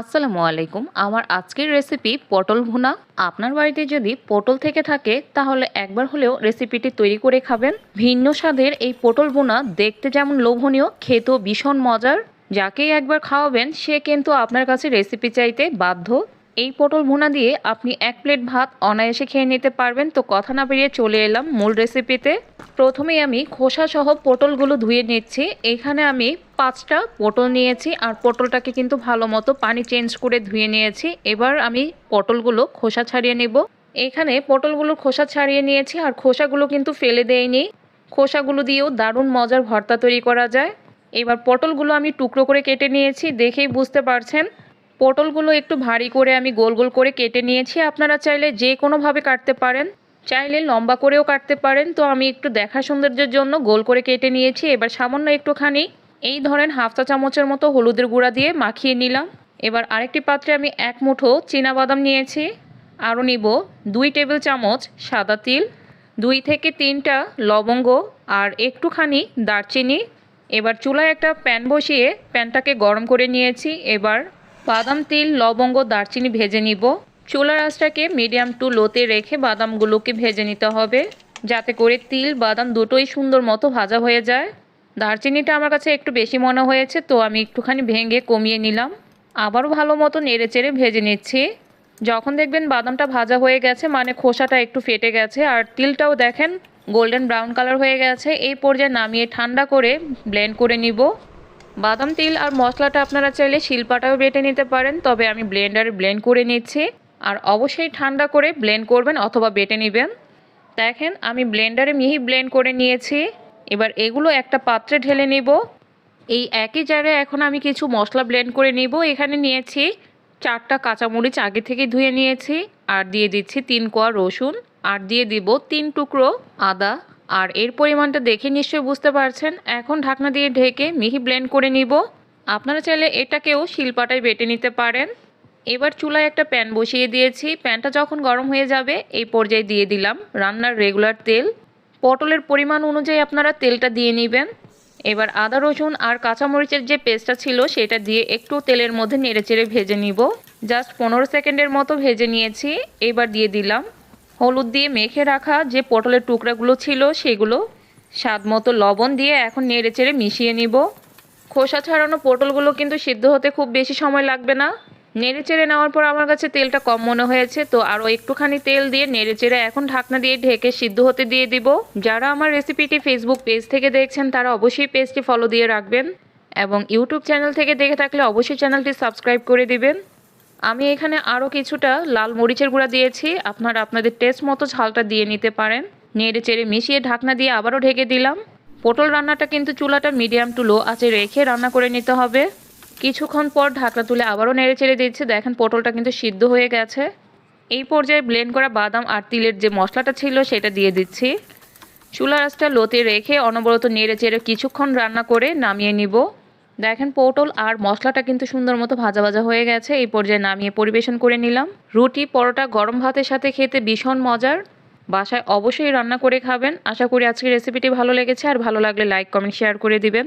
আসসালামু আলাইকুম। আমার আজকের রেসিপি পটল ভুনা। আপনার বাড়িতে যদি পটল থেকে থাকে, তাহলে একবার হলেও রেসিপিটি তৈরি করে খাবেন। ভিন্ন স্বাদের এই পটল ভুনা দেখতে যেমন লোভনীয়, খেতেও ভীষণ মজার। যাকেই একবার খাওয়াবেন, সে কিন্তু আপনার কাছে রেসিপি চাইতে বাধ্য। এই পটল ভুনা দিয়ে আপনি এক প্লেট ভাত অনায়াসে খেয়ে নিতে পারবেন। তো কথা না বেরিয়ে চলে এলাম মূল রেসিপিতে। প্রথমেই আমি খোসা সহ পটলগুলো ধুয়ে নিচ্ছি। এখানে আমি পাঁচটা পটল নিয়েছি আর পটলটাকে কিন্তু ভালো মতো পানি চেঞ্জ করে ধুয়ে নিয়েছি। এবার আমি পটলগুলো খোসা ছাড়িয়ে নেব। এখানে পটলগুলো খোসা ছাড়িয়ে নিয়েছি আর খোসাগুলো কিন্তু ফেলে দেয়নি খোসাগুলো দিয়েও দারুণ মজার ভর্তা তৈরি করা যায়। এবার পটলগুলো আমি টুকরো করে কেটে নিয়েছি, দেখেই বুঝতে পারছেন। পটলগুলো একটু ভারী করে আমি গোল গোল করে কেটে নিয়েছি। আপনারা চাইলে যে কোনোভাবে কাটতে পারেন। চাইলে লম্বা করেও কাটতে পারেন। তো আমি একটু দেখা সৌন্দর্যের জন্য গোল করে কেটে নিয়েছি। এবার সামান্য একটুখানি এই ধরেন হাফ চা চামচের মতো হলুদের গুঁড়া দিয়ে মাখিয়ে নিলাম। এবার আরেকটি পাত্রে আমি এক মুঠো বাদাম নিয়েছি। আরও নিব দুই টেবিল চামচ সাদা তিল, দুই থেকে তিনটা লবঙ্গ আর একটুখানি দারচিনি। এবার চুলায় একটা প্যান বসিয়ে প্যানটাকে গরম করে নিয়েছি। এবার বাদাম, তিল, লবঙ্গ, দারচিনি ভেজে নিব। চুলার আঁচটাকে মিডিয়াম টু লোতে রেখে বাদামগুলোকে ভেজে নিতে হবে, যাতে করে তিল, বাদাম দুটোই সুন্দর মতো ভাজা হয়ে যায়। দারচিনিটা আমার কাছে একটু বেশি মনে হয়েছে, তো আমি একটুখানি ভেঙে কমিয়ে নিলাম। আবারও ভালো মতো নেড়ে চেড়ে ভেজে নিচ্ছি। যখন দেখবেন বাদামটা ভাজা হয়ে গেছে মানে খোসাটা একটু ফেটে গেছে, আর তিলটাও দেখেন গোল্ডেন ব্রাউন কালার হয়ে গেছে, এই পর্যায়ে নামিয়ে ঠান্ডা করে ব্লেন্ড করে নিব। বাদাম তেল আর মশলাটা আপনারা চাইলে শিলপাটাও বেটে নিতে পারেন, তবে আমি ব্লেন্ডারে ব্লেন্ড করে নিচ্ছি। আর অবশ্যই ঠান্ডা করে ব্লেন্ড করবেন অথবা বেটে নেবেন। দেখেন, আমি ব্লেন্ডারে মিহি ব্লেন্ড করে নিয়েছি। এবার এগুলো একটা পাত্রে ঢেলে নিব। এই একই জায়গায় এখন আমি কিছু মশলা ব্লেন্ড করে নিব। এখানে নিয়েছি চারটা কাঁচামরিচ আগে থেকে ধুয়ে নিয়েছি। আর দিয়ে দিচ্ছি তিন কোয়া রসুন। আর দিয়ে দিব তিন টুকরো আদা। আর এর পরিমাণটা দেখে নিশ্চয়ই বুঝতে পারছেন। এখন ঢাকনা দিয়ে ঢেকে মিহি ব্লেন্ড করে নিব। আপনারা চাইলে এটাকেও শিলপাটায় বেটে নিতে পারেন। এবার চুলায় একটা প্যান বসিয়ে দিয়েছি। প্যানটা যখন গরম হয়ে যাবে, এই পর্যায়ে দিয়ে দিলাম রান্নার রেগুলার তেল। পটলের পরিমাণ অনুযায়ী আপনারা তেলটা দিয়ে নেবেন। এবার আদা, রসুন আর কাঁচামরিচের যে পেস্টটা ছিল, সেটা দিয়ে একটু তেলের মধ্যে নেড়েচেড়ে ভেজে নিব। জাস্ট পনেরো সেকেন্ডের মতো ভেজে নিয়েছি। এবার দিয়ে দিলাম হলুদ দিয়ে মেখে রাখা যে পটলের টুকরাগুলো ছিল, সেগুলো স্বাদ মতো লবণ দিয়ে এখন নেড়েচেড়ে মিশিয়ে নিব। খোসা ছাড়ানো পটলগুলো কিন্তু সিদ্ধ হতে খুব বেশি সময় লাগবে না। নেড়ে চেড়ে নেওয়ার পর আমার কাছে তেলটা কম মনে হয়েছে, তো আরও একটুখানি তেল দিয়ে নেড়ে চেড়ে এখন ঢাকনা দিয়ে ঢেকে সিদ্ধ হতে দিয়ে দিব। যারা আমার রেসিপিটি ফেসবুক পেজ থেকে দেখছেন, তারা অবশ্যই পেজটি ফলো দিয়ে রাখবেন এবং ইউটিউব চ্যানেল থেকে দেখে থাকলে অবশ্যই চ্যানেলটি সাবস্ক্রাইব করে দিবেন। আমি এখানে আরও কিছুটা লাল মরিচের গুঁড়া দিয়েছি। আপনারা আপনাদের টেস্ট মতো ঝালটা দিয়ে নিতে পারেন। নেড়ে চেড়ে মিশিয়ে ঢাকনা দিয়ে আবারও ঢেকে দিলাম। পটল রান্নাটা কিন্তু চুলাটা মিডিয়াম টু লো আছে রেখে রান্না করে নিতে হবে। কিছুক্ষণ পর ঢাকনা তুলে আবারও নেড়ে চেড়ে দিচ্ছে। দেখেন পটলটা কিন্তু সিদ্ধ হয়ে গেছে। এই পর্যায়ে ব্লেন্ড করা বাদাম আর তিলের যে মশলাটা ছিল সেটা দিয়ে দিচ্ছি। চুলা রাসটা লোতে রেখে অনবরত নেড়ে চেড়ে কিছুক্ষণ রান্না করে নামিয়ে নিব। দেখেন, পটল আর মশলাটা কিন্তু সুন্দর মতো ভাজা ভাজা হয়ে গেছে। এই পর্যায়ে নামিয়ে পরিবেশন করে নিলাম। রুটি, পরোটা, গরম ভাতের সাথে খেতে ভীষণ মজার। বাসায় অবশ্যই রান্না করে খাবেন। আশা করি আজকের রেসিপিটি ভালো লেগেছে। আর ভালো লাগলে লাইক কমেন্ট শেয়ার করে দিবেন।